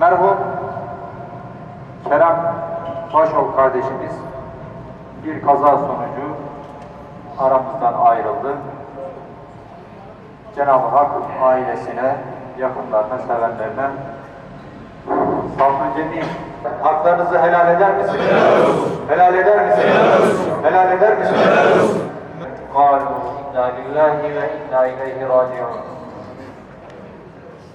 Merhum Kerem Başol kardeşimiz bir kaza sonucu aramızdan ayrıldı. Cenab-ı Hak ailesine, yakınlarına, sevenlerine sabrı cemil haklarınızı helal eder misiniz? Helal eder misiniz? Helal eder misiniz? Kalu inna lillahi ve inna ileyhi raciun.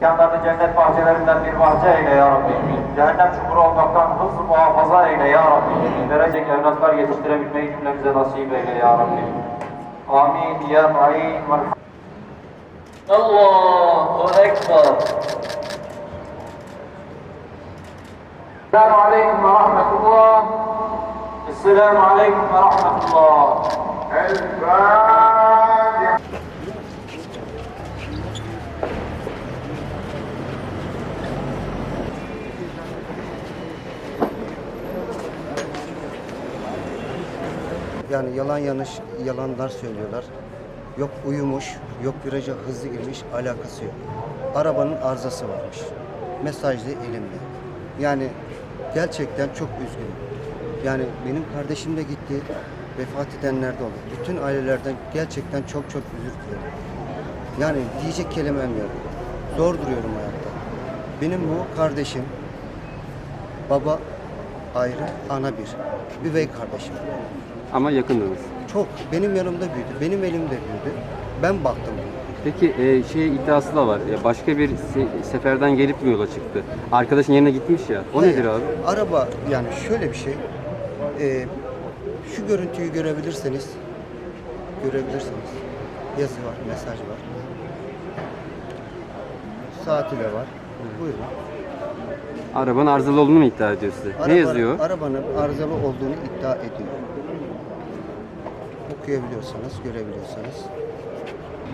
Yanlarını cennet bahçelerinden bir bahçe eyle ya Rabbi. Cehennem çukuru olmaktan hızlı muhafaza eyle ya Rabbi. Verecek evlatlar yetiştirebilmeyi cümlemize nasip eyle ya Rabbi. Amin ya mu'in ve Allahu Ekber. Esselamu Aleyküm ve Rahmetullah. Esselamu Aleyküm ve Rahmetullah. El Yani yalan yanlış yalanlar söylüyorlar. Yok uyumuş, yok viraja hızlı girmiş, alakası yok. Arabanın arızası varmış. Mesaj da elimde. Yani gerçekten çok üzgünüm. Yani benim kardeşim de gitti, vefat edenler de oldu. Bütün ailelerden gerçekten çok çok özür diliyorum. Yani diyecek kelimem yok. Zor duruyorum hayatta. Benim bu kardeşim, baba ayrı, ana bir. Üvey kardeşim. Ama yakındınız. Çok. Benim yanımda büyüdü. Benim elimde büyüdü. Ben baktım. Peki e, şey iddiası da var. Ya başka bir se- seferden gelip mi yola çıktı? Arkadaşın yerine gitmiş ya. O Hayır, nedir abi? Araba yani şöyle bir şey. Ee, şu görüntüyü görebilirseniz görebilirsiniz. Yazı var, mesaj var. Saati de var. Buyurun. Arabanın arızalı olduğunu mu iddia ediyor size? Araba- ne yazıyor? Arabanın arızalı olduğunu iddia ediyor. Okuyabiliyorsanız, görebiliyorsanız.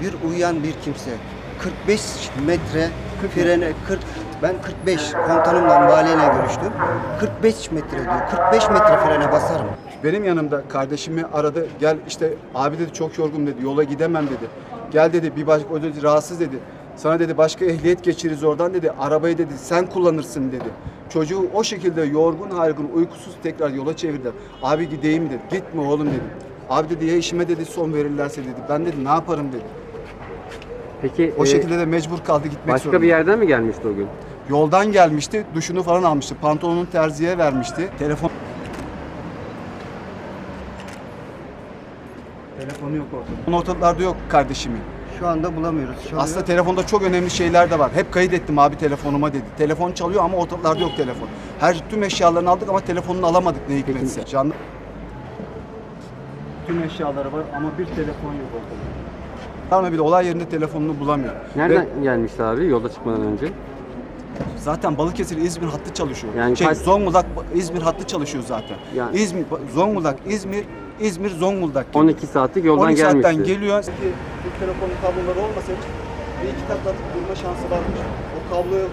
Bir uyuyan bir kimse 45 metre frene 40 ben 45 komutanımla valiyle görüştüm. 45 metre diyor. 45 metre frene basarım. Benim yanımda kardeşimi aradı. Gel işte abi dedi çok yorgun dedi. Yola gidemem dedi. Gel dedi bir başka o dedi rahatsız dedi. Sana dedi başka ehliyet geçiririz oradan dedi. Arabayı dedi sen kullanırsın dedi. Çocuğu o şekilde yorgun hargın uykusuz tekrar yola çevirdiler. Abi gideyim dedi. Gitme oğlum dedim. Abi dedi ya işime dedi son verirlerse dedi. Ben dedi ne yaparım dedi. Peki O e, şekilde de mecbur kaldı gitmek başka zorunda. bir yerden mi gelmişti o gün? Yoldan gelmişti. Duşunu falan almıştı. Pantolonunu terziye vermişti. Telefon Telefonu yok ortada. Ortalarda yok kardeşimin. Şu anda bulamıyoruz. Çalıyor. Aslında telefonda çok önemli şeyler de var. Hep kayıt ettim abi telefonuma dedi. Telefon çalıyor ama ortalarda yok telefon. Her tüm eşyalarını aldık ama telefonunu alamadık ne hikmetse. Canlı tüm eşyaları var ama bir telefon yok ortada. Ama bir de olay yerinde telefonunu bulamıyor. Nereden Ve gelmişti abi yola çıkmadan önce? Zaten Balıkesir İzmir hattı çalışıyor. Yani şey kaç- Zonguldak İzmir hattı çalışıyor zaten. Yani- İzmir Zonguldak İzmir İzmir Zonguldak. 12 saatlik yoldan 12 gelmişti. saatten geliyor. Bir telefonun kabloları olmasaydı bir iki takla atıp durma şansı varmış. O kabloyu